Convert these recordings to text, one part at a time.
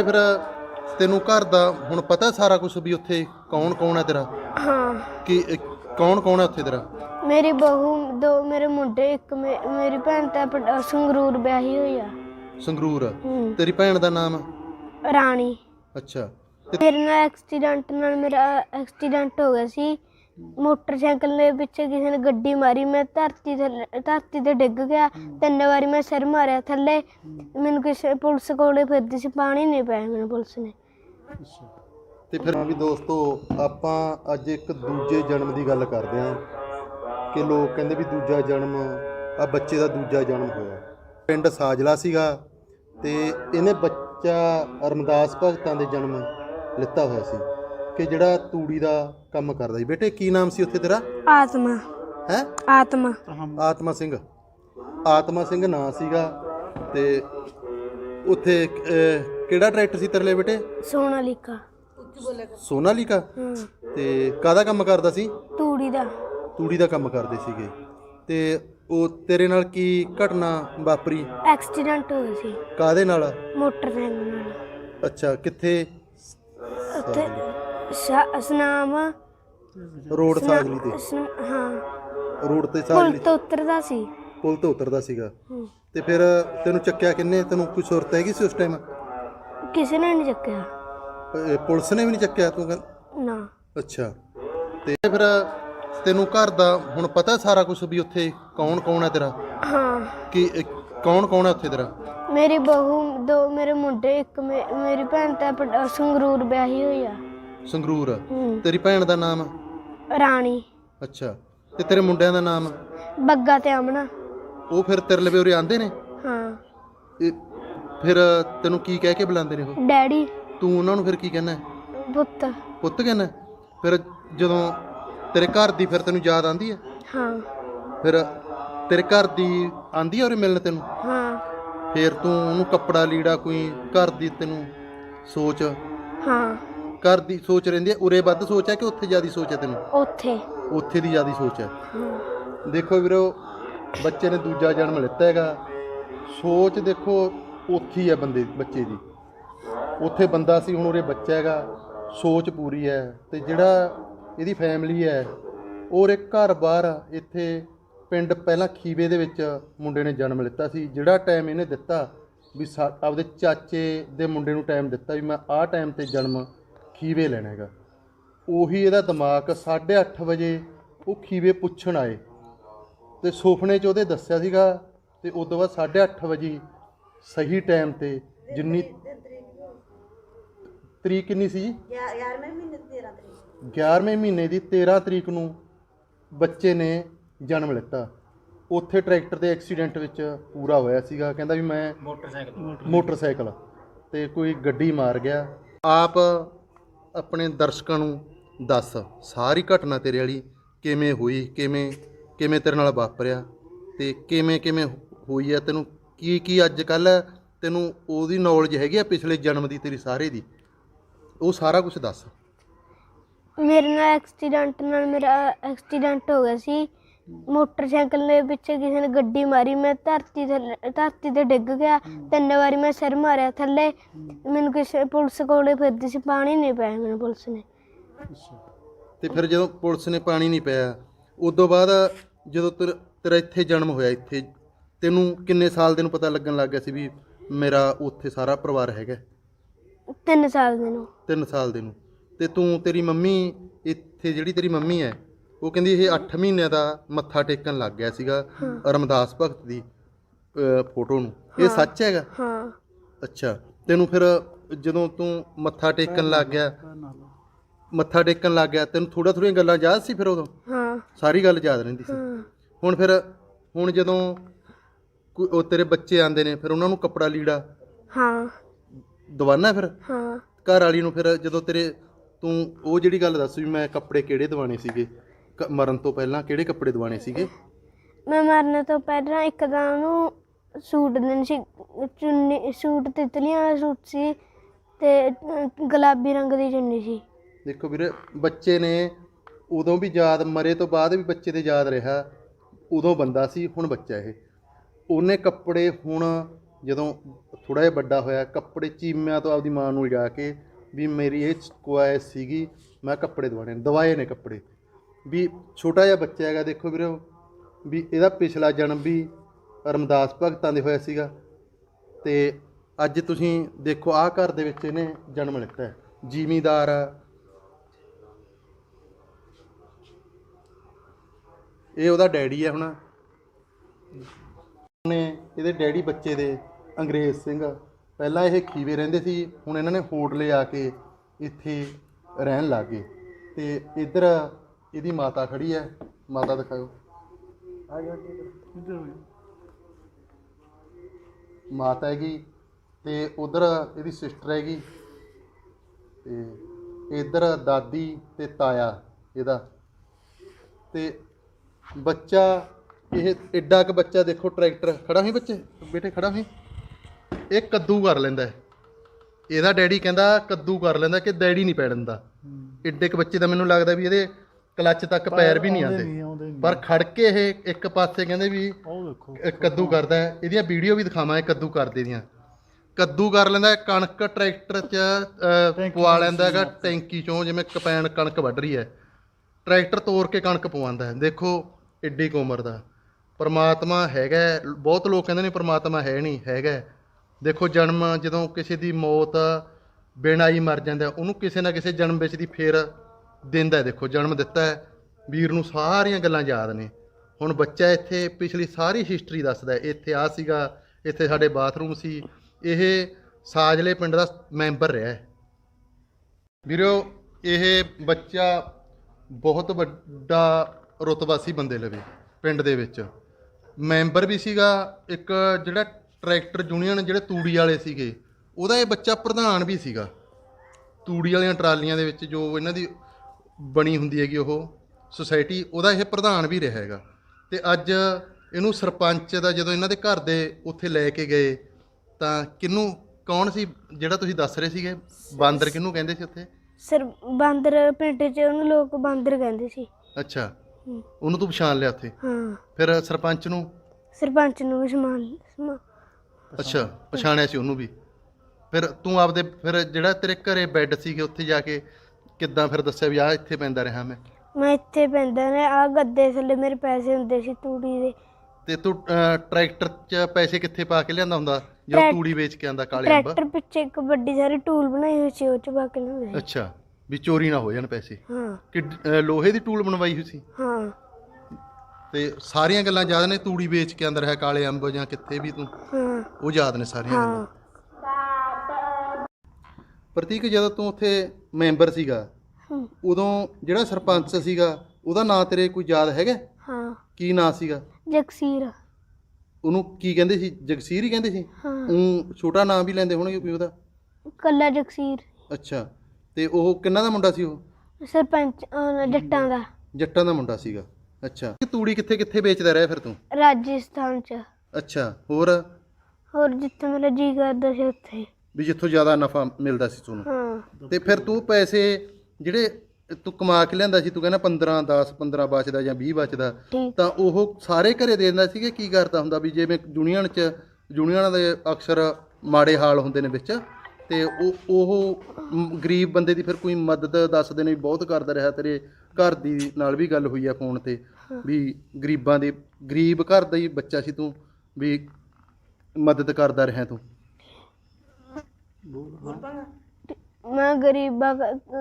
ਤੇ ਫਿਰ ਤੈਨੂੰ ਘਰ ਦਾ ਹੁਣ ਪਤਾ ਸਾਰਾ ਕੁਝ ਵੀ ਉੱਥੇ ਕੌਣ ਕੌਣ ਹੈ ਤੇਰਾ? ਹਾਂ। ਕਿ ਕੌਣ ਕੌਣ ਹੈ ਉੱਥੇ ਤੇਰਾ? ਮੇਰੀ ਬਹੂ ਦੋ ਮੇਰੇ ਮੁੰਡੇ ਇੱਕ ਮੇ- ਮੇਰੀ ਭੈਣ ਤਾਂ ਸੰਗਰੂਰ ਵਿਆਹੀ ਹੋਈ ਆ। ਸੰਗਰੂਰ? ਹੂੰ। ਤੇਰੀ ਭੈਣ ਦਾ ਨਾਮ? ਰਾਣੀ। ਅੱਛਾ। ਤੇ ਮੇਰੇ ਨਾਲ ਐਕਸੀਡੈਂਟ ਨਾਲ ਮੇਰਾ ਐਕਸੀਡੈਂਟ ਹੋ ਗਿਆ ਸੀ। ਮੋਟਰਸਾਈਕਲ ਦੇ ਪਿੱਛੇ ਕਿਸੇ ਨੇ ਗੱਡੀ ਮਾਰੀ ਮੈਂ ਧਰਤੀ ਥੱਲੇ ਧਰਤੀ ਤੇ ਡਿੱਗ ਗਿਆ। ਤਿੰਨ ਵਾਰੀ ਮੈਂ ਸਿਰ ਮਾਰਿਆ ਥੱਲੇ। ਮੈਨੂੰ ਕਿਸੇ ਪੁਲਿਸ ਕੋਲੇ ਫਿਰਦੀ ਸੀ ਪਾਣੀ ਨਹੀਂ ਪਾਇਆ ਮੈਨੂੰ ਪੁਲਿਸ ਨੇ। ਤੇ ਫਿਰ ਵੀ ਦੋਸਤੋ ਆਪਾਂ ਅੱਜ ਇੱਕ ਦੂਜੇ ਜਨਮ ਦੀ ਗੱਲ ਕਰਦੇ ਹਾਂ ਕਿ ਲੋਕ ਕਹਿੰਦੇ ਵੀ ਦੂਜਾ ਜਨਮ ਆ ਬੱਚੇ ਦਾ ਦੂਜਾ ਜਨਮ ਹੋਇਆ। ਪਿੰਡ ਸਾਜਲਾ ਸੀਗਾ ਤੇ ਇਹਨੇ ਬੱਚਾ ਰਮਦਾਸ ਭਗਤਾਂ ਦੇ ਜਨਮ ਲਿੱਤਾ ਹੋਇਆ ਸੀ। ਕਿ ਜਿਹੜਾ ਤੂੜੀ ਦਾ ਕੰਮ ਕਰਦਾ ਸੀ ਬੇਟੇ ਕੀ ਨਾਮ ਸੀ ਉੱਥੇ ਤੇਰਾ? ਆਤਮਾ। ਹੈ? ਆਤਮਾ। ਆਤਮਾ ਸਿੰਘ। ਆਤਮਾ ਸਿੰਘ ਨਾਂ ਸੀਗਾ ਤੇ ਉੱਥੇ ਅਹ, ਕਿਹੜਾ ਟਰੈਕਟਰ ਸੀ ਤੇਰੇ ਲਈ ਬੇਟੇ? ਸੋਨਾਲੀਕਾ। ਸੋਨਾਲੀਕਾ? ਹਾਂ। ਤੇ ਕਾਹਦਾ ਕੰਮ ਕਰਦਾ ਸੀ? ਤੂੜੀ ਦਾ। ਤੂੜੀ ਦਾ ਕੰਮ ਕਰਦੇ ਸੀਗੇ। ਤੇ ਉਹ ਤੇਰੇ ਨਾਲ ਕੀ ਘਟਨਾ ਵਾਪਰੀ? ਐਕਸੀਡੈਂਟ ਹੋ ਗਿਆ ਸੀ। ਕਾਹਦੇ ਨਾਲ? ਮੋਟਰਸਾਈਕਲ ਨਾਲ। ਅੱਛਾ ਕਿੱਥੇ? ਉੱਥੇ ਸਨਾਮ। ਰੋਡ ਸਾਗਲੀ ਤੇ। ਸਨ- ਹਾਂ। ਰੋਡ ਤੇ ਪੁਲ ਸਾਗਲੀ। ਤੋਂ ਉਤਰਦਾ ਸੀ। ਪੁਲ ਤੋਂ ਉਤਰਦਾ ਸੀਗਾ। ਤੇ ਫਿਰ ਤੈਨੂੰ ਚੱਕਿਆ ਕਿੰਨੇ? ਤੈਨੂੰ ਕੋਈ ਸੁਰਤ ਹੈਗੀ ਸੀ ਉਸ ਟਾਈਮ ਕਿਸੇ ਨੇ ਨਹੀਂ ਚੱਕਿਆ। ਪੁਲਿਸ ਨੇ ਵੀ ਨਹੀਂ ਚੱਕਿਆ ਤੂੰ ਕਹਿੰ- ਨਾ। ਅੱਛਾ। ਤੇ ਫਿਰ ਤੈਨੂੰ ਘਰ ਦਾ ਹੁਣ ਪਤਾ ਸਾਰਾ ਕੁਝ ਵੀ ਉੱਥੇ ਕੌਣ ਕੌਣ ਹੈ ਤੇਰਾ? ਹਾਂ। ਕਿ ਕੌਣ ਕੌਣ ਹੈ ਉੱਥੇ ਤੇਰਾ? ਮੇਰੀ ਬਹੂ ਦੋ ਮੇਰੇ ਮੁੰਡੇ ਇੱਕ ਮੇ- ਮੇਰੀ ਭੈਣ ਤਾਂ ਸੰਗਰੂਰ ਵਿਆਹੀ ਹੋਈ ਆ। ਸੰਗਰੂਰ। ਹੂੰ। ਤੇਰੀ ਭੈਣ ਦਾ ਨਾਮ? ਰਾਣੀ। ਅੱਛਾ। ਤੇ ਤੇਰੇ ਮੁੰਡਿਆਂ ਦਾ ਨਾਮ? ਬੱਗਾ ਤੇ ਅਮਨਾ। ਉਹ ਫਿਰ ਤੇਰੇ ਲਵੇ ਉਰੇ ਆਂਦੇ ਨੇ? ਹਾਂ। ਇਹ ਫਿਰ ਤੈਨੂੰ ਕੀ ਕਹਿ ਕੇ ਬੁਲਾਉਂਦੇ ਨੇ ਉਹ? ਡੈਡੀ। ਤੂੰ ਉਹਨਾਂ ਨੂੰ ਫਿਰ ਕੀ ਕਹਿਣਾ? ਪੁੱਤ। ਪੁੱਤ ਕਹਿਣਾ? ਫਿਰ ਜਦੋਂ ਤੇਰੇ ਘਰ ਦੀ ਫਿਰ ਤੈਨੂੰ ਯਾਦ ਆਂਦੀ ਹੈ? ਹਾਂ। ਫਿਰ ਤੇਰੇ ਘਰ ਦੀ ਆਂਦੀ ਹੈ ਉਰੇ ਮਿਲਣ ਤੈਨੂੰ? ਹਾਂ। ਫਿਰ ਤੂੰ ਉਹਨੂੰ ਕੱਪੜਾ ਲੀੜਾ ਕੋਈ ਘਰ ਦੀ ਤੈਨੂੰ ਸੋਚ? ਹਾਂ। ਘਰ ਦੀ ਸੋਚ ਰਹਿੰਦੀ ਹੈ ਉਰੇ ਵੱਧ ਸੋਚ ਹੈ ਕਿ ਉੱਥੇ ਜ਼ਿਆਦੀ ਸੋਚ ਹੈ ਤੈਨੂੰ? ਉੱਥੇ। ਉੱਥੇ ਦੀ ਜ਼ਿਆਦੀ ਸੋਚ ਹੈ। ਦੇਖੋ ਵੀਰੋ ਬੱਚੇ ਨੇ ਦੂਜਾ ਜਨਮ ਲਿੱਤਾ ਹੈਗਾ। ਸੋਚ ਦੇਖੋ ਉੱਥੇ ਹੀ ਬੰਦੇ ਬੱਚੇ ਦੀ। ਉੱਥੇ ਬੰਦਾ ਸੀ ਹੁਣ ਉਰੇ ਬੱਚਾ ਹੈਗਾ। ਸੋਚ ਪੂਰੀ ਹੈ ਤੇ ਜਿਹੜਾ ਇਹਦੀ ਫੈਮਿਲੀ ਹੈ ਔਰ ਇੱਕ ਘਰ-ਬਾਰ ਇੱਥੇ ਪਿੰਡ ਪਹਿਲਾਂ ਖੀਵੇ ਦੇ ਵਿੱਚ ਮੁੰਡੇ ਨੇ ਜਨਮ ਲਿੱਤਾ ਸੀ। ਜਿਹੜਾ ਟਾਈਮ ਇਹਨੇ ਦਿੱਤਾ ਵੀ ਆਪਦੇ ਚਾਚੇ ਦੇ ਮੁੰਡੇ ਨੂੰ ਟਾਈਮ ਦਿੱਤਾ ਵੀ ਮੈਂ ਆਹ ਟਾਈਮ ਤੇ ਜਨਮ ਖੀਵੇ ਲੈਣਾ ਹੈਗਾ। ਉਹੀ ਇਹਦਾ ਦਿਮਾਗ 8:30 ਵਜੇ ਉਹ ਖੀਵੇ ਪੁੱਛਣ ਆਏ। ਤੇ ਸੁਪਨੇ 'ਚ ਉਹਦੇ ਦੱਸਿਆ ਸੀਗਾ ਤੇ ਉਸ ਤੋਂ ਬਾਅਦ 8:30 ਵਜੇ ਸਹੀ ਟਾਈਮ ਤੇ ਜਿੰਨੀ ਤਰੀਕ ਕਿੰਨੀ ਸੀ ਜੀ? 11ਵੇਂ ਮਹੀਨੇ ਦੀ 13 ਤਰੀਕ। 11ਵੇਂ ਮਹੀਨੇ ਦੀ 13 ਤਰੀਕ ਨੂੰ ਬੱਚੇ ਨੇ ਜਨਮ ਲਿੱਤਾ। ਉੱਥੇ ਟਰੈਕਟਰ ਦੇ ਐਕਸੀਡੈਂਟ ਵਿੱਚ ਪੂਰਾ ਹੋਇਆ ਸੀਗਾ। ਕਹਿੰਦਾ ਵੀ ਮੈਂ ਮੋਟਰਸਾਈਕਲ ਮੋਟਰਸਾਈਕਲ ਤੇ ਕੋਈ ਗੱਡੀ ਮਾਰ ਗਿਆ। ਆਪ ਆਪਣੇ ਦਰਸ਼ਕਾਂ ਨੂੰ ਦੱਸ, ਸਾਰੀ ਘਟਨਾ ਤੇਰੇ ਵਾਲੀ ਕਿਵੇਂ ਹੋਈ, ਕਿਵੇਂ ਕਿਵੇਂ ਤੇਰੇ ਨਾਲ ਵਾਪਰਿਆ ਤੇ ਕਿਵੇਂ ਕਿਵੇਂ ਹੋਈ ਆ, ਤੈਨੂੰ ਕੀ ਕੀ ਅੱਜ ਕੱਲ ਤੈਨੂੰ ਉਹਦੀ ਨੌਲੇਜ ਹੈਗੀ ਆ ਪਿਛਲੇ ਜਨਮ ਦੀ ਤੇਰੀ ਸਾਰੇ ਦੀ? ਉਹ ਸਾਰਾ ਕੁਝ ਦੱਸ। ਮੇਰੇ ਨਾਲ ਐਕਸੀਡੈਂਟ ਨਾਲ ਮੇਰਾ ਐਕਸੀਡੈਂਟ ਹੋ ਗਿਆ ਸੀ। ਮੋਟਰਸਾਈਕਲ ਦੇ ਪਿੱਛੇ ਕਿਸੇ ਨੇ ਗੱਡੀ ਮਾਰੀ ਮੈਂ ਧਰਤੀ ਥੱਲੇ ਧਰਤੀ ਤੇ ਡਿੱਗ ਗਿਆ। ਤਿੰਨ ਵਾਰੀ ਮੈਂ ਸਿਰ ਮਾਰਿਆ ਥੱਲੇ। ਮੈਨੂੰ ਕਿਸੇ ਪੁਲਿਸ ਕੋਲੇ ਫਿਰਦੀ ਸੀ ਪਾਣੀ ਨਹੀਂ ਪਾਇਆ ਮੈਨੂੰ ਪੁਲਿਸ ਨੇ। ਤੇ ਫਿਰ ਜਦੋਂ ਪੁਲਿਸ ਨੇ ਪਾਣੀ ਨਹੀਂ ਪਿਆ ਉਦੋਂ ਬਾਅਦ ਜਦੋਂ ਤੇਰਾ ਤੇਰਾ ਇੱਥੇ ਜਨਮ ਹੋਇਆ ਇੱਥੇ ਤੈਨੂੰ ਕਿੰਨੇ ਸਾਲ ਦੇ ਨੂੰ ਪਤਾ ਲੱਗਣ ਲੱਗ ਗਿਆ ਸੀ ਵੀ ਮੇਰਾ ਉੱਥੇ ਸਾਰਾ ਪਰਿਵਾਰ ਹੈਗਾ? ਤਿੰਨ ਸਾਲ ਦੇ ਨੂੰ। 3 ਸਾਲ ਦੇ ਨੂੰ। ਤੇ ਤੂੰ ਤੇਰੀ ਮੰਮੀ ਇੱਥੇ ਜਿਹੜੀ ਤੇਰੀ ਮੰਮੀ ਹੈ ਉਹ ਕਹਿੰਦੀ ਇਹ 8 ਮਹੀਨਿਆਂ ਦਾ ਮੱਥਾ ਟੇਕਣ ਲੱਗ ਗਿਆ ਸੀਗਾ ਰਮਦਾਸ ਭਗਤ ਦੀ ਫੋਟੋ ਨੂੰ। ਇਹ ਸੱਚ ਹੈਗਾ? ਹਾਂ। ਅੱਛਾ। ਤੈਨੂੰ ਫਿਰ ਜਦੋਂ ਤੂੰ ਮੱਥਾ ਟੇਕਣ ਲੱਗ ਗਿਆ ਮੱਥਾ ਟੇਕਣ ਲੱਗ ਗਿਆ ਤੈਨੂੰ ਥੋੜਾ ਥੋੜੀਆਂ ਗੱਲਾਂ ਯਾਦ ਸੀ ਫਿਰ ਉਦੋਂ? ਹਾਂ। ਸਾਰੀ ਗੱਲ ਯਾਦ ਰਹਿੰਦੀ ਸੀ। ਹੁਣ ਫਿਰ ਹੁਣ ਜਦੋਂ ਕੋਈ ਉਹ ਤੇਰੇ ਬੱਚੇ ਆਂਦੇ ਨੇ ਫਿਰ ਉਹਨਾਂ ਨੂੰ ਕੱਪੜਾ ਲੀੜਾ ਹਾਂ। ਦਵਾਨਾ ਫਿਰ? ਹਾਂ। ਘਰ ਵਾਲੀ ਨੂੰ ਫਿਰ ਜਦੋਂ ਤੇਰੇ ਤੂੰ ਉਹ ਜਿਹੜੀ ਗੱਲ ਦੱਸ ਵੀ ਮੈਂ ਕੱਪੜੇ ਕਿਹੜੇ ਦਵਾਣੇ ਸੀਗੇ? ਕ- ਮਰਨ ਤੋਂ ਪਹਿਲਾਂ ਕਿਹੜੇ ਕੱਪੜੇ ਦਵਾਣੇ ਸੀਗੇ? ਮੈਂ ਮਰਨ ਤੋਂ ਪਹਿਲਾਂ ਇੱਕ ਤਾਂ ਉਹਨੂੰ ਸੂਟ ਦੇਣ ਸੀ ਚੁੰਨੀ ਸੂਟ ਤਿਤਲੀਆਂ ਵਾਲਾ ਸੂਟ ਸੀ ਤੇ ਅਹ, ਗੁਲਾਬੀ ਰੰਗ ਦੀ ਚੁੰਨੀ ਸੀ। ਦੇਖੋ ਵੀਰੇ ਬੱਚੇ ਨੇ ਉਦੋਂ ਵੀ ਯਾਦ ਮਰੇ ਤੋਂ ਬਾਅਦ ਵੀ ਬੱਚੇ ਤੇ ਯਾਦ ਰਿਹਾ। ਉਦੋਂ ਬੰਦਾ ਸੀ ਹੁਣ ਬੱਚਾ ਇਹ। ਉਹਨੇ ਕੱਪੜੇ ਹੁਣ ਜਦੋਂ ਥੋੜਾ ਜਿਹਾ ਵੱਡਾ ਹੋਇਆ ਕੱਪੜੇ ਚੀਮਿਆਂ ਤੋਂ ਆਪਦੀ ਮਾਂ ਨੂੰ ਲਿਜਾ ਕੇ ਵੀ ਮੇਰੀ ਇਹ ਕੁਆਇਸ ਸੀਗੀ ਮੈਂ ਕੱਪੜੇ ਦਵਾਣੇ ਨੇ ਦਵਾਏ ਨੇ ਕੱਪੜੇ। ਵੀ ਛੋਟਾ ਜਿਹਾ ਬੱਚਾ ਹੈਗਾ, ਦੇਖੋ ਵੀਰੋ, ਵੀ ਇਹਦਾ ਪਿਛਲਾ ਜਨਮ ਵੀ ਰਮਦਾਸ ਭਗਤਾਂ ਦੇ ਹੋਇਆ ਸੀਗਾ ਤੇ ਅੱਜ ਤੁਸੀਂ ਦੇਖੋ ਆਹ ਘਰ ਦੇ ਵਿੱਚ ਇਹਨੇ ਜਨਮ ਲਿੱਤਾ ਹੈ। ਜ਼ਿਮੀਦਾਰ ਇਹ ਉਹਦਾ ਡੈਡੀ ਹੈ ਹੁਣ। ਨੇ ਇਹਦੇ ਡੈਡੀ ਬੱਚੇ ਦੇ ਅੰਗਰੇਜ਼ ਸਿੰਘ ਪਹਿਲਾਂ ਇਹ ਖੀਵੇ ਰਹਿੰਦੇ ਸੀ, ਹੁਣ ਇਹਨਾਂ ਨੇ ਹੋਟਲੇ ਆ ਕੇ ਇੱਥੇ ਰਹਿਣ ਲੱਗ ਗਏ। ਤੇ ਇੱਧਰ ਇਹਦੀ ਮਾਤਾ ਖੜੀ ਹੈ। ਮਾਤਾ ਦਿਖਾਓ ਮਾਤਾ ਹੈਗੀ ਤੇ ਉਧਰ ਇਹਦੀ ਸਿਸਟਰ ਹੈਗੀ ਤੇ ਇੱਧਰ ਦਾਦੀ ਤੇ ਤਾਇਆ ਇਹਦਾ। ਤੇ ਬੱਚਾ ਇਹ ਐਡਾ ਕ ਬੱਚਾ ਦੇਖੋ ਟਰੈਕਟਰ ਖੜਾ ਹੋਈ ਬੱਚੇ? ਬੇਟੇ ਖੜਾ ਹੋਈ ਇਹ ਕੱਦੂ ਕਰ ਲੈਂਦਾ ਹੈ। ਇਹਦਾ ਡੈਡੀ ਕਹਿੰਦਾ ਕੱਦੂ ਕਰ ਲੈਂਦਾ ਕਿ ਡੈਡੀ ਨਹੀਂ ਪੈਣ ਦਿੰਦਾ। ਐਡੇ ਕ ਬੱਚੇ ਦਾ ਮੈਨੂੰ ਲੱਗਦਾ ਵੀ ਇਹਦੇ ਕਲੱਚ ਤੱਕ ਪੈਰ ਵੀ ਨਹੀਂ ਆਉਂਦੇ ਪਰ ਖੜ ਕੇ ਇਹ ਇੱਕ ਪਾਸੇ ਕਹਿੰਦੇ ਵੀ ਉਹ ਦੇਖੋ ਇਹ ਕੱਦੂ ਕਰਦਾ ਹੈ। ਇਹਦੀਆਂ ਵੀਡੀਓ ਵੀ ਦਿਖਾਵਾਂ ਇਹ ਕੱਦੂ ਕਰਦੇ ਦੀਆਂ। ਕੱਦੂ ਕਰ ਲੈਂਦਾ ਹੈ, ਕਣਕ ਟਰੈਕਟਰ 'ਚ ਅਹ, ਪਵਾ ਲੈਂਦਾ ਹੈਗਾ ਟੈਂਕੀ 'ਚੋਂ ਜਿਵੇਂ ਕਪੈਣ ਕਣਕ ਵੱਢ ਰਹੀ ਹੈ। ਟਰੈਕਟਰ ਤੋੜ ਕੇ ਕਣਕ ਪਵਾਉਂਦਾ ਹੈ। ਦੇਖੋ ਏਡੀ ਕੁ ਉਮਰ ਦਾ। ਪਰਮਾਤਮਾ ਹੈਗਾ ਹੈ। ਬਹੁਤ ਲੋਕ ਕਹਿੰਦੇ ਨੇ ਪਰਮਾਤਮਾ ਹੈ ਨਹੀਂ ਹੈਗਾ ਹੈ। ਦੇਖੋ ਜਨਮ ਜਦੋਂ ਕਿਸੇ ਦੀ ਮੌਤ ਬਿਨਾਂ ਹੀ ਮਰ ਜਾਂਦਾ ਹੈ, ਉਹਨੂੰ ਕਿਸੇ ਨਾ ਕਿਸੇ ਜਨਮ ਵਿੱਚ ਦੀ ਫੇਰ ਦਿੰਦਾ ਦੇਖੋ, ਜਨਮ ਦਿੱਤਾ ਹੈ। ਵੀਰ ਨੂੰ ਸਾਰੀਆਂ ਗੱਲਾਂ ਯਾਦ ਨੇ। ਹੁਣ ਬੱਚਾ ਇੱਥੇ ਪਿਛਲੀ ਸਾਰੀ ਹਿਸਟਰੀ ਦੱਸਦਾ ਇੱਥੇ ਆ ਸੀਗਾ, ਇੱਥੇ ਸਾਡੇ ਬਾਥਰੂਮ ਸੀ। ਇਹ ਸਾਜਲੇ ਪਿੰਡ ਦਾ ਮੈਂਬਰ ਰਿਹਾ ਹੈ। ਵੀਰੋ, ਇਹ ਬੱਚਾ ਬਹੁਤ ਵੱਡਾ ਰੁਤਬਾਸੀ ਬੰਦੇ ਲਵੇ ਪਿੰਡ ਦੇ ਵਿੱਚ। ਮੈਂਬਰ ਵੀ ਸੀਗਾ, ਇੱਕ ਜਿਹੜਾ ਟਰੈਕਟਰ ਯੂਨੀਅਨ ਜਿਹੜੇ ਤੂੜੀ ਵਾਲੇ ਸੀਗੇ, ਉਹਦਾ ਇਹ ਬੱਚਾ ਪ੍ਰਧਾਨ ਵੀ ਸੀਗਾ। ਤੂੜੀ ਵਾਲੀਆਂ ਟਰਾਲੀਆਂ ਦੇ ਵਿੱਚ ਜੋ ਇਹਨਾਂ ਦੀ ਬਣੀ ਹੁੰਦੀ ਹੈਗੀ ਉਹ ਸੁਸਾਇਟੀ ਉਹਦਾ ਇਹ ਪ੍ਰਧਾਨ ਵੀ ਰਿਹਾ ਹੈਗਾ। ਤੇ ਅੱਜ ਇਹਨੂੰ ਸਰਪੰਚ ਦਾ ਜਦੋਂ ਇਹਨਾਂ ਦੇ ਘਰ ਦੇ ਉੱਥੇ ਲੈ ਕੇ ਗਏ ਤਾਂ ਕਿਹਨੂੰ ਕੌਣ ਸੀ ਜਿਹੜਾ ਤੁਸੀਂ ਦੱਸ ਰਹੇ ਸੀਗੇ? ਬਾਂਦਰ ਕਿਹਨੂੰ ਕਹਿੰਦੇ ਸੀ ਉੱਥੇ? ਸਰ ਬਾਂਦਰ ਪਿੰਡ 'ਚ ਉਹਨੂੰ ਲੋਕ ਬਾਂਦਰ ਕਹਿੰਦੇ ਸੀ। ਅੱਛਾ। ਹਮ, ਉਹਨੂੰ ਤੂੰ ਪਛਾਣ ਲਿਆ ਉੱਥੇ? ਹਾਂ। ਫਿਰ ਸਰਪੰਚ ਨੂੰ? ਸਰਪੰਚ ਨੂੰ ਸਮਾਨ ਸਮਾ- ਅੱਛਾ ਪਛਾਣਿਆ ਸੀ ਉਹਨੂੰ ਵੀ। ਫਿਰ ਤੂੰ ਆਪਦੇ ਫਿਰ ਜਿਹੜਾ ਤੇਰੇ ਘਰੇ ਬੈੱਡ ਸੀਗੇ ਉੱਥੇ ਜਾ ਕੇ ਕਿੱਦਾਂ ਫਿਰ ਦੱਸਿਆ ਵੀ ਆ ਇੱਥੇ ਪੈਂਦਾ ਰਿਹਾ ਮੈਂ? ਮੈਂ ਇੱਥੇ ਪੈਂਦਾ ਨੇ ਆ ਗੱਦੇ ਥੱਲੇ ਮੇਰੇ ਪੈਸੇ ਹੁੰਦੇ ਸੀ ਤੂੜੀ ਦੇ। ਤੇ ਤੂੰ ਅਹ, ਟਰੈਕਟਰ 'ਚ ਪੈਸੇ ਕਿੱਥੇ ਪਾ ਕੇ ਲਿਆਂਦਾ ਹੁੰਦਾ? ਟਰੈਕ- ਤੂੜੀ ਵੇਚ ਕੇ ਆਂਦਾ ਕਾਲੇ ਅੰਬ? ਟਰੈਕਟਰ ਪਿੱਛੇ ਇੱਕ ਵੱਡੀ ਸਾਰੀ ਟੂਲ ਬਣਾਈ ਹੋਈ ਸੀ ਉਹ ਚ ਪਾ ਕੇ ਲਿਆਉਂਦੇ ਸੀ। ਅੱਛਾ ਵੀ ਚੋਰੀ ਨਾ ਹੋ ਜਾਣ ਪੈਸੇ। ਹਾਂ। ਕਿ ਲੋਹੇ ਦੀ ਟੂਲ ਬਣਵਾਈ ਹੋਈ ਸੀ? ਹਾਂ। ਤੇ ਸਾਰੀਆਂ ਗੱਲਾਂ ਯਾਦ ਨੇ? ਤੂੜੀ ਵੇਚ ਕੇ ਅੰਦਰ ਹੈ ਕਾਲੇ ਅੰਬ ਜਾਂ ਕਿੱਥੇ ਵੀ ਤੂੰ? ਹਾਂ। ਉਹ ਯਾਦ ਨੇ ਸਾਰੀਆਂ ਗੱਲਾਂ। ਪ੍ਰਤੀਕ ਜਦੋਂ ਤੂੰ ਉੱਥੇ ਮੈਂਬਰ ਸੀਗਾ। ਹਮ, ਉਦੋਂ ਜਿਹੜਾ ਸਰਪੰਚ ਸੀਗਾ ਉਹਦਾ ਨਾਂ ਤੇਰੇ ਕੋਈ ਯਾਦ ਹੈਗਾ? ਹਾਂ। ਕੀ ਨਾਂ ਸੀਗਾ? ਜਗਸੀਰ। ਉਹਨੂੰ ਕੀ ਕਹਿੰਦੇ ਸੀ? ਜਗਸੀਰ ਹੀ ਕਹਿੰਦੇ ਸੀ? ਹਾਂ। ਉਹ ਛੋਟਾ ਨਾਮ ਵੀ ਲੈਂਦੇ ਹੋਣਗੇ ਕੋਈ ਉਹਦਾ? ਕੱਲਾ ਜਗਸੀਰ। ਅੱਛਾ। ਤੇ ਉਹ ਕਿੰਨਾ ਦਾ ਮੁੰਡਾ ਸੀ ਉਹ? ਸਰਪੰਚ ਅਹ, ਜੱਟਾਂ ਦਾ। ਜੱਟਾਂ ਦਾ ਮੁੰਡਾ ਸੀਗਾ। ਅੱਛਾ। ਤੇ ਤੂੜੀ ਕਿੱਥੇ ਕਿੱਥੇ ਵੇਚਦਾ ਰਿਹਾ ਫਿਰ ਤੂੰ? ਰਾਜਸਥਾਨ ਚ। ਅੱਛਾ। ਹੋਰ? ਹੋਰ ਜਿੱਥੇ ਮੇਰਾ ਜੀ ਕਰਦਾ ਸੀ ਉੱਥੇ। ਵੀ ਜਿੱਥੋਂ ਜ਼ਿਆਦਾ ਨਫਾ ਮਿਲਦਾ ਸੀ ਤੁਹਾਨੂੰ ਹਾਂ। ਤੇ ਫਿਰ ਤੂੰ ਪੈਸੇ ਜਿਹੜੇ ਤੂੰ ਕਮਾ ਕੇ ਲਿਆਂਦਾ ਸੀ ਤੂੰ ਕਹਿੰਦਾ 15 10 15 ਬਚਦਾ ਜਾਂ 20 ਬਚਦਾ ਠੀਕ। ਤਾਂ ਉਹ ਸਾਰੇ ਘਰੇ ਦੇ ਦਿੰਦਾ ਸੀ ਕਿ ਕੀ ਕਰਦਾ ਹੁੰਦਾ ਵੀ ਜਿਵੇਂ ਯੂਨੀਅਨ ਚ ਯੂਨੀਅਨਾਂ ਦੇ ਅਕਸਰ ਮਾੜੇ ਹਾਲ ਹੁੰਦੇ ਨੇ ਵਿੱਚ ਤੇ ਉਹ ਉਹ ਮ, ਗਰੀਬ ਬੰਦੇ ਦੀ ਫਿਰ ਕੋਈ ਮਦਦ ਦੱਸਦੇ ਨੇ ਵੀ ਬਹੁਤ ਕਰਦਾ ਰਿਹਾ। ਤੇਰੇ ਘਰ ਦੀ ਨਾਲ ਵੀ ਗੱਲ ਹੋਈ ਆ ਫੋਨ ਤੇ ਵੀ ਗਰੀਬਾਂ ਦੇ ਗਰੀਬ ਘਰ ਦਾ ਹੀ ਬੱਚਾ ਸੀ ਤੂੰ ਵੀ ਮਦਦ ਕਰਦਾ ਰਿਹਾ ਤੂੰ। ਮੈਂ ਗਰੀਬਾਂ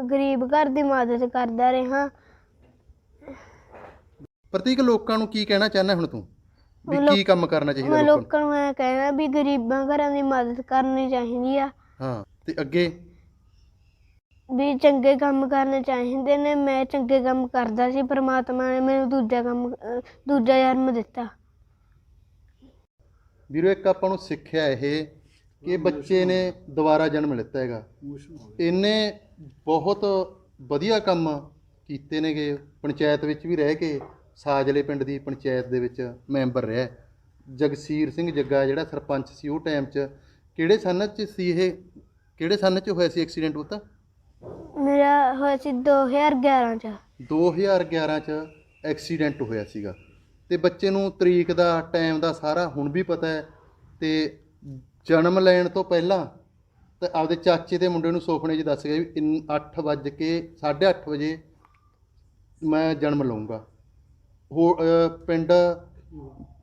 ਗਰੀਬ ਘਰ ਦੀ ਮਦਦ ਕਰਦਾ ਰਿਹਾ। ਪ੍ਰਤੀਕ ਲੋਕਾਂ ਨੂੰ ਕੀ ਕਹਿਣਾ ਚਾਹੁੰਦਾ ਹੁਣ ਤੂੰ? ਵੀ ਕੀ ਕੰਮ ਕਰਨਾ ਚਾਹੀਦਾ ਮੈਂ ਲੋਕਾਂ ਨੂੰ? ਲੋਕਾਂ ਨੂੰ ਇਹ ਕਹਿਣਾ ਵੀ ਗਰੀਬਾਂ ਘਰਾਂ ਦੀ ਮਦਦ ਕਰਨੀ ਚਾਹੀਦੀ ਆ। ਹਾਂ ਤੇ ਅੱਗੇ? ਵੀ ਚੰਗੇ ਕੰਮ ਕਰਨੇ ਚਾਹੀਦੇ ਨੇ। ਮੈਂ ਚੰਗੇ ਕੰਮ ਕਰਦਾ ਸੀ ਪ੍ਰਮਾਤਮਾ ਨੇ ਮੈਨੂੰ ਦੂਜਾ ਕੰਮ ਅਹ, ਦੂਜਾ ਜਨਮ ਦਿੱਤਾ। ਵੀਰੋ ਇੱਕ ਆਪਾਂ ਨੂੰ ਸਿੱਖਿਆ ਇਹ ਕਿ ਬੱਚੇ ਨੇ ਦੁਬਾਰਾ ਜਨਮ ਲਿੱਤਾ ਹੈਗਾ। ਇਹਨੇ ਬਹੁਤ ਵਧੀਆ ਕੰਮ ਕੀਤੇ ਨੇਗੇ। ਪੰਚਾਇਤ ਵਿੱਚ ਵੀ ਰਹਿ ਕੇ ਸਾਜਲੇ ਪਿੰਡ ਦੀ ਪੰਚਾਇਤ ਦੇ ਵਿੱਚ ਮੈਂਬਰ ਰਿਹਾ। ਜਗਸੀਰ ਸਿੰਘ ਜੱਗਾ ਜਿਹੜਾ ਸਰਪੰਚ ਸੀ ਉਹ ਟਾਈਮ 'ਚ ਕਿਹੜੇ ਸੰਨ 'ਚ ਸੀ ਇਹ? ਕਿਹੜੇ ਸੰਨ 'ਚ ਹੋਇਆ ਸੀ ਐਕਸੀਡੈਂਟ ਉਹ ਤਾਂ ਮੇਰਾ ਹੋਇਆ ਸੀ 2011 ਚ। 2011 ਚ ਐਕਸੀਡੈਂਟ ਹੋਇਆ ਸੀਗਾ। ਤੇ ਬੱਚੇ ਨੂੰ ਤਰੀਕ ਦਾ ਟਾਈਮ ਦਾ ਸਾਰਾ ਹੁਣ ਵੀ ਪਤਾ ਹੈ। ਤੇ ਜਨਮ ਲੈਣ ਤੋਂ ਪਹਿਲਾਂ ਤੇ ਆਪਦੇ ਚਾਚੇ ਦੇ ਮੁੰਡੇ ਨੂੰ ਸੁਪਨੇ 'ਚ ਦੱਸ ਗਿਆ ਵੀ 8 ਵੱਜ ਕੇ 8:30 ਵਜੇ ਮੈਂ ਜਨਮ ਲਊਂਗਾ। ਹੋ ਪਿੰਡ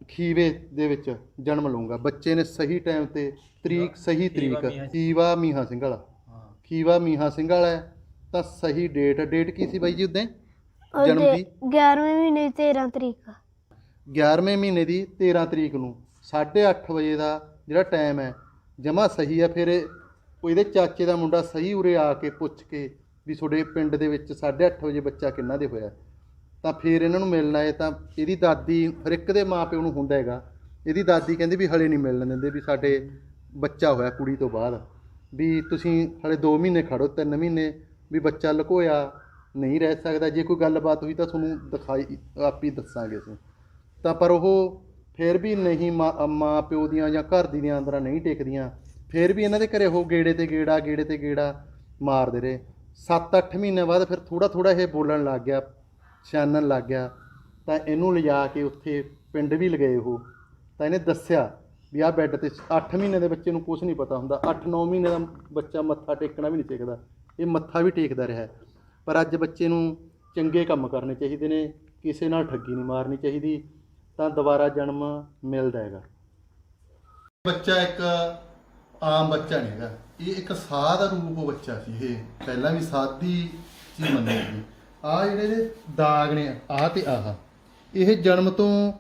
ਖੀਵੇ ਦੇ ਵਿੱਚ ਜਨਮ ਲਊਂਗਾ। ਬੱਚੇ ਨੇ ਸਹੀ ਟਾਈਮ ਤੇ ਤਰੀਕ ਸਹੀ ਤਰੀਕ। ਖੀਵਾ ਮੀਹਾ ਸਿੰਘ ਵਾਲਾ। ਖੀਵਾ ਮੀਹਾ ਸਿੰਘ ਵਾਲਾ ਹੈ, ਤਾਂ ਸਹੀ ਡੇਟ ਡੇਟ ਕੀ ਸੀ ਬਾਈ ਜੀ ਉਦੋਂ ਜਨਮ ਦੀ 11ਵੇਂ ਮਹੀਨੇ ਦੀ 13 ਤਰੀਕ 11ਵੇਂ ਮਹੀਨੇ ਦੀ 13 ਤਰੀਕ ਨੂੰ 8:30 ਵਜੇ ਦਾ ਜਿਹੜਾ ਟਾਈਮ ਹੈ, ਜਮਾ ਸਹੀ ਹੈ, ਫਿਰ ਉਹ ਇਹਦੇ ਚਾਚੇ ਦਾ ਮੁੰਡਾ ਸਹੀ ਉਰੇ ਆ ਕੇ ਪੁੱਛ ਕੇ ਵੀ ਤੁਹਾਡੇ ਪਿੰਡ ਦੇ ਵਿੱਚ 8:30 ਵਜੇ ਬੱਚਾ ਕਿੰਨਾ ਦੇ ਹੋਇਆ। ਤਾਂ ਫਿਰ ਇਹਨਾਂ ਨੂੰ ਮਿਲਣ ਆਏ ਤਾਂ ਇਹਦੀ ਦਾਦੀ ਹਰ ਇੱਕ ਦੇ ਮਾਪਿਓ ਨੂੰ ਹੁੰਦਾ ਹੈਗਾ। ਇਹਦੀ ਦਾਦੀ ਕਹਿੰਦੀ ਵੀ ਹਲੇ ਨਹੀਂ ਮਿਲਣ ਦਿੰਦੇ ਵੀ ਸਾਡੇ ਬੱਚਾ ਹੋਇਆ ਕੁੜੀ ਤੋਂ ਬਾਅਦ। ਵੀ ਤੁਸੀਂ ਹਲੇ 2 ਮਹੀਨੇ ਖੜੋ 3 ਮਹੀਨੇ ਵੀ ਬੱਚਾ ਲੁਕੋਇਆ ਨਹੀਂ ਰਹਿ ਸਕਦਾ। ਜੇ ਕੋਈ ਗੱਲਬਾਤ ਹੋਈ ਤਾਂ ਤੁਹਾਨੂੰ ਦਿਖਾਈ, ਆਪ ਹੀ ਦੱਸਾਂਗੇ ਅਸੀਂ। ਤਾਂ ਪਰ ਉਹ ਫਿਰ ਵੀ ਨਹੀਂ ਮਾਂ ਮਾਂ ਪਿਓ ਦੀਆਂ ਜਾਂ ਘਰ ਦੀ ਦੀਆਂ ਅੰਦਰਾਂ ਨਹੀਂ ਟਿਕਦੀਆਂ, ਫਿਰ ਵੀ ਇਹਨਾਂ ਦੇ ਘਰੇ ਉਹ ਗੇੜੇ ਤੇ ਗੇੜਾ, ਗੇੜੇ ਤੇ ਗੇੜਾ ਮਾਰਦੇ ਰਹੇ। 7-8 ਮਹੀਨੇ ਬਾਅਦ ਫਿਰ ਥੋੜਾ ਥੋੜਾ ਇਹ ਬੋਲਣ ਲੱਗ ਗਿਆ, ਛਾਨਣ ਲੱਗ ਗਿਆ, ਤਾਂ ਇਹਨੂੰ ਲਿਜਾ ਕੇ ਉੱਥੇ ਪਿੰਡ ਵੀ ਲਗਾਏ ਉਹ। ਤਾਂ ਇਹਨੇ ਦੱਸਿਆ ਵੀ ਆਹ ਬੈੱਡ ਤੇ 8 ਮਹੀਨੇ ਦੇ ਬੱਚੇ ਨੂੰ ਕੁਝ ਨਹੀਂ ਪਤਾ ਹੁੰਦਾ 8-9 ਮਹੀਨੇ ਦਾ ਬੱਚਾ ਮੱਥਾ ਟੇਕਣਾ ਵੀ ਨਹੀਂ ਸਿੱਖਦਾ ਇਹ ਮੱਥਾ ਵੀ ਟੇਕਦਾ ਰਿਹਾ ਪਰ ਅੱਜ ਬੱਚੇ ਨੂੰ ਚੰਗੇ ਕੰਮ ਕਰਨੇ ਚਾਹੀਦੇ ਨੇ, ਕਿਸੇ ਨਾਲ ਠੱਗੀ ਨਹੀਂ ਮਾਰਨੀ ਚਾਹੀਦੀ ਤਾਂ ਦੁਬਾਰਾ ਜਨਮ ਮਿਲਦਾ ਹੈਗਾ। ਬੱਚਾ ਇੱਕ ਆਮ ਬੱਚਾ ਨਹੀਂ ਹੈਗਾ। ਇਹ ਇੱਕ ਸਾਧ ਰੂਪ ਬੱਚਾ ਸੀ ਇਹ। ਪਹਿਲਾਂ ਵੀ ਸਾਧੀ ਚੀਜ਼ ਮੰਨੀ ਜਾਂਦੀ। ਆ ਜਿਹੜੇ ਨੇ ਦਾਗ ਨੇ ਆਹ ਤੇ ਆਹ। ਇਹ ਜਨਮ ਤੋਂ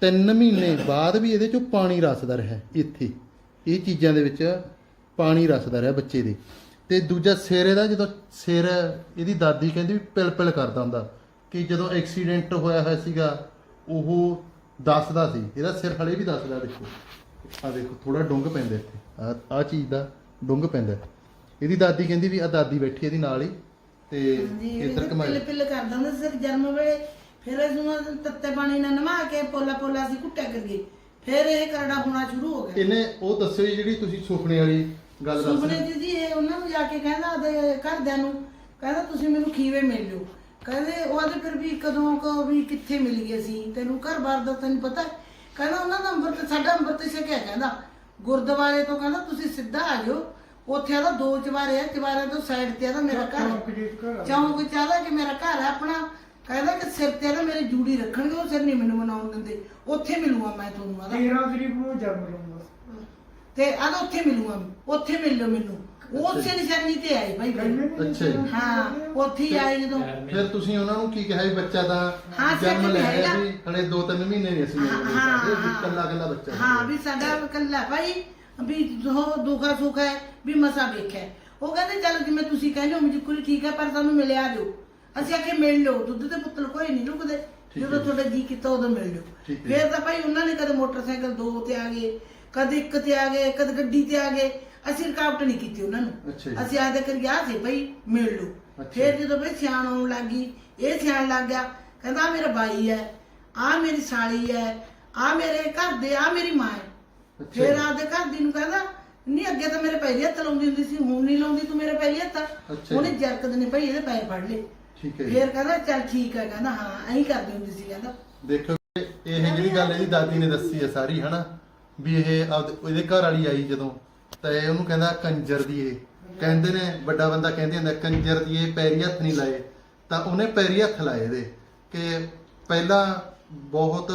3 ਮਹੀਨੇ ਬਾਅਦ ਵੀ ਇਹਦੇ ਚੋਂ ਪਾਣੀ ਰਸਦਾ ਰਿਹਾ ਇੱਥੇ। ਇਹ ਚੀਜ਼ਾਂ ਦੇ ਵਿੱਚ ਪਾਣੀ ਰਸਦਾ ਰਿਹਾ ਬੱਚੇ ਦੇ। ਤੇ ਦੂਜਾ ਸਿਰ ਇਹਦਾ ਜਦੋਂ ਸਿਰ ਇਹਦੀ ਦਾਦੀ ਕਹਿੰਦੀ ਵੀ ਪਿਲ ਪਿਲ ਕਰਦਾ ਹੁੰਦਾ। ਕਿ ਜਦੋਂ ਐਕਸੀਡੈਂਟ ਹੋਇਆ ਹੋਇਆ ਸੀਗਾ ਉਹ ਦੱਸਦਾ ਸੀ ਇਹਦਾ ਸਿਰ ਹਲੇ ਵੀ ਦੱਸਦਾ ਦੇਖੋ। ਆ ਦੇਖੋ ਥੋੜਾ ਡੁੰਗ ਪੈਂਦਾ ਇੱਥੇ। ਆ ਆ ਚੀਜ਼ ਦਾ ਡੁੰਗ ਪੈਂਦਾ। ਇਹਦੀ ਦਾਦੀ ਕਹਿੰਦੀ ਵੀ ਆ ਦਾਦੀ ਬੈਠੀ ਇਹਦੀ ਨਾਲ ਹੀ ਤੇ ਇੱਧਰ ਪਿੱਲ ਕਮਾਈ। ਪਿੱਲ ਕਰਦਾ ਹੁੰਦਾ ਸੀ ਸਿਰ ਜਨਮ ਵੇਲੇ। ਫਿਰ ਇਸ ਨੂੰ ਤੱਤੇ ਪਾਣੀ ਨਾਲ ਨਵਾ ਕੇ ਪੋਲਾ ਪੋਲਾ ਸੀ ਕੁੱਟਿਆ ਕਰੀਏ। ਫਿਰ ਇਹ ਕਰੜਾ ਹੋਣਾ ਸ਼ੁਰੂ ਹੋ ਗਿਆ। ਇਹਨੇ ਉਹ ਦੱਸਿਓ ਜੀ ਜਿਹੜੀ ਤੁਸੀਂ ਸੁਪਨੇ ਵਾਲੀ ਗੱਲ ਦੱਸ ਸੁਪਨੇ ਰਹੇ ਚ ਜੀ ਇਹ ਉਹਨਾਂ ਨੂੰ ਜਾ ਕੇ ਕਹਿੰਦਾ ਉਹਦੇ ਘਰਦਿਆਂ ਨੂੰ ਕਹਿੰਦਾ ਤੁਸੀਂ ਮੈਨੂੰ ਖੀਵੇ ਮਿਲ ਲਿਓ ਕਹਿੰਦੇ ਉਹ ਆਦੇ ਫਿਰ ਵੀ ਕਦੋਂ ਕੋ ਵੀ ਕਿੱਥੇ ਮਿਲ ਗਏ ਸੀ ਤੈਨੂੰ ਘਰ-ਬਾਰ ਦਾ ਤੈਨੂੰ ਪਤਾ ਹੈ? ਕਹਿੰਦਾ ਉਹਨਾਂ ਦਾ ਅੰਬਰ ਤੇ ਸਾਡਾ ਅੰਬਰ ਤੇ ਛਕਿਆ ਕਹਿੰਦਾ। ਗੁਰਦੁਆਰੇ ਤੋਂ ਕਹਿੰਦਾ ਤੁਸੀਂ ਸਿੱਧਾ ਆ ਜਾਓ ਉੱਥੇ ਆਦਾ ਦੋ ਚਵਾਰੇ ਆ ਚਵਾਰੇ ਤੋਂ ਸਾਈਡ ਤੇ ਆਦਾ ਮੇਰਾ ਘਰ। ਹੈ। ਚੌਂਕ ਚ ਆਦਾ ਕਿ ਮੇਰਾ ਘਰ ਹੈ ਆਪਣਾ। ਕਹਿੰਦਾ ਕਿ ਸਿਰ ਤੇ ਆਦਾ ਮੇਰੇ ਜੂੜੀ ਰੱਖਣਗੇ ਉਹ ਸਿਰ ਨਹੀਂ ਮੈਨੂੰ ਮਨਾਉਣ ਦਿੰਦੇ। ਉੱਥੇ ਮਿਲੂਗਾ ਮੈਂ ਤੁਹਾਨੂੰ ਆਦਾ। 13 ਤਰੀਕ ਨੂੰ ਜਨਮ ਲਊਂਗਾ ਤੇ ਆਦਾ ਉੱਥੇ ਮਿਲੂਗਾ ਉੱਥੇ ਮਿਲ ਲਓ ਮੈਨੂੰ। ਉਸੇ ਨਿਸ਼ਾਨੀ ਤੇ ਆਏ ਭਾਈ ਫਿਰ। ਅੱਛਾ ਜੀ ਹਾਂ ਉੱਥੇ ਹੀ ਆਏ ਜਦੋਂ ਫਿਰ ਤੁਸੀਂ ਉਹਨਾਂ ਨੂੰ ਕੀ ਕਿਹਾ ਵੀ ਬੱਚਾ ਤਾਂ ਹਾਂ, ਜਨਮ ਲੈ ਹੈਗਾ। ਵੀ ਹਲੇ 2-3 ਮਹੀਨੇ ਨਹੀਂ ਅਸੀਂ ਹਾਂ। ਕੱਲਾ ਕੱਲਾ ਬੱਚਾ ਹਾਂ ਵੀ ਸਾਡਾ ਕੱਲਾ ਭਾਈ ਵੀ ਜੋ ਦੁੱਖਾ ਸੁੱਖ ਹੈ ਵੀ ਮਸਾ ਵੇਖਿਆ ਉਹ ਕਹਿੰਦੇ ਚੱਲ ਜਿਵੇਂ ਤੁਸੀਂ ਕਹਿੰਦੇ ਹੋ ਬਿਲਕੁਲ ਠੀਕ ਹੈ ਪਰ ਸਾਨੂੰ ਮਿਲਿਆ ਦਿਓ ਅਸੀਂ ਆਖੇ ਮਿਲ ਲਓ ਦੁੱਧ ਦੇ ਪੁੱਤਲ ਕੋਈ ਨਹੀਂ ਲੁਕਦੇ ਠੀਕ ਹੈ। ਜਦੋਂ ਤੁਹਾਡਾ ਜੀ ਕੀਤਾ ਉਦੋਂ ਮਿਲ ਲਿਓ ਠੀਕ ਹੈ। ਫਿਰ ਤਾਂ ਭਾਈ ਉਹਨਾਂ ਨੇ ਕਦੇ ਮੋਟਰਸਾਈਕਲ ਦੋ ਤੇ ਆ ਗਏ ਕਦੇ ਇੱਕ ਤੇ ਆ ਗਏ ਕਦੇ ਗੱਡੀ ਤੇ ਆ ਗਏ ਅਸੀਂ ਰੁਕਾਵਟ ਨਹੀਂ ਕੀਤੀ ਉਹਨਾਂ ਨੂੰ। ਅੱਛਾ ਜੀ। ਅਸੀਂ ਆਦੇ ਕਰ ਗਿਆ ਸੀ ਭਾਈ ਮਿਲ ਲਓ। ਅੱਛਾ। ਫਿਰ ਜਦੋਂ ਭਾਈ ਸਿਆਣ ਆਉਣ ਲੱਗੀ ਇਹ ਸਿਆਣ ਲੱਗ ਗਿਆ। ਕਹਿੰਦਾ ਆਹ ਮੇਰਾ ਬਾਈ ਹੈ ਆ ਮੇਰੀ ਸਾਲੀ ਹੈ ਆ ਮੇਰੇ ਘਰ ਦੇ ਆ ਮੇਰੀ ਮਾਂ ਹੈ। ਅੱਛਾ ਫਿਰ ਜੀ। ਆਪਦੇ ਘਰ ਦੀ ਨੂੰ ਕਹਿੰਦਾ ਨਹੀਂ ਅੱਗੇ ਤਾਂ ਮੇਰੇ ਪੈਰੀ ਹੱਥ ਲਾਉਂਦੀ ਹੁੰਦੀ ਸੀ ਹੁਣ ਨਹੀਂ ਲਾਉਂਦੀ ਤੂੰ ਮੇਰੇ ਪੈਰੀ ਹੱਥ। ਅੱਛਾ ਉਹਨੇ ਜੀ। ਜਰਕਦ ਨੇ ਭਾਈ ਇਹਦੇ ਪੈਰ ਫੜ ਲਏ। ਠੀਕ ਹੈ ਜੀ। ਫਿਰ ਕਹਿੰਦਾ ਚੱਲ ਠੀਕ ਹੈ। ਕਹਿੰਦਾ ਹਾਂ ਐਂ ਕਰਦੀ ਹੁੰਦੀ ਸੀ ਕਹਿੰਦਾ। ਦੇਖੋ ਇਹ ਇਹ ਜਿਹੜੀ ਗੱਲ ਇਹਦੀ ਦਾਦੀ ਨੇ ਦੱਸੀ ਹੈ ਸਾਰੀ ਹਨਾ? ਵੀ ਇਹ ਆਪਦੇ- ਇਹਦੇ ਘਰ ਵਾਲੀ ਆਈ ਜਦੋਂ। ਤਾਂ ਇਹ ਉਹਨੂੰ ਕਹਿੰਦਾ ਕੰਜਰ ਦੀ ਕਹਿੰਦੇ ਨੇ, ਵੱਡਾ ਬੰਦਾ ਕਹਿੰਦੇ ਹੁੰਦਾ, ਕੰਜਰ ਦੀ ਪੈਰੀ ਹੱਥ ਨਹੀਂ ਲਾਏ। ਤਾਂ ਉਹਨੇ ਪੈਰੀ ਹੱਥ ਲਾਏ ਇਹਦੇ। ਕਿ ਪਹਿਲਾਂ ਬਹੁਤ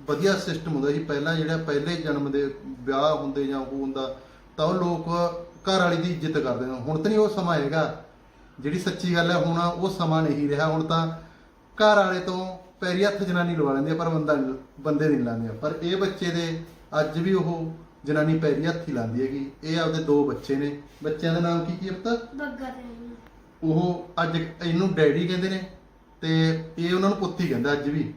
ਵਧੀਆ ਸਿਸਟਮ ਹੁੰਦਾ ਸੀ। ਪਹਿਲਾਂ ਜਿਹੜਾ ਪਹਿਲੇ ਜਨਮ ਦੇ ਵਿਆਹ ਹੁੰਦੇ ਜਾਂ ਉਹ ਹੁੰਦਾ, ਤਾਂ ਉਹ ਲੋਕ ਘਰ ਵਾਲੀ ਦੀ ਇੱਜ਼ਤ ਕਰਦੇ ਨੇ ਹੁਣ ਤਾਂ ਨਹੀਂ ਉਹ ਸਮਾਂ ਹੈਗਾ। ਜਿਹੜੀ ਸੱਚੀ ਗੱਲ ਹੈ, ਹੁਣ ਉਹ ਸਮਾਂ ਨਹੀਂ ਰਿਹਾ। ਹੁਣ ਤਾਂ ਘਰ ਵਾਲੇ ਤੋਂ ਪੈਰੀ ਹੱਥ ਜਨਾਨੀ ਲਵਾ ਲੈਂਦੀ ਪਰ ਬੰਦਾ ਬੰਦੇ ਨਹੀਂ ਲਾਉਂਦੇ ਪਰ ਇਹ ਬੱਚੇ ਦੇ ਅੱਜ ਵੀ ਉਹ ਜਨਾਨੀ ਪੈਰੀ ਹੱਥ ਹੀ ਲਾਉਂਦੀ ਹੈਗੀ। ਇਹ ਆਪਦੇ ਦੋ ਬੱਚੇ ਨੇ। ਬੱਚਿਆਂ ਦਾ ਨਾਮ ਕੀ ਕੀ ਹੈ ਪੁੱਤ? ਬੱਗਾ ਉਹ ਅੱਜ ਇਹਨੂੰ ਡੈਡੀ ਕਹਿੰਦੇ ਨੇ ਤੇ ਇਹ ਉਹਨਾਂ ਨੂੰ ਪੁੱਤ ਕਹਿੰਦਾ ਅੱਜ ਵੀ।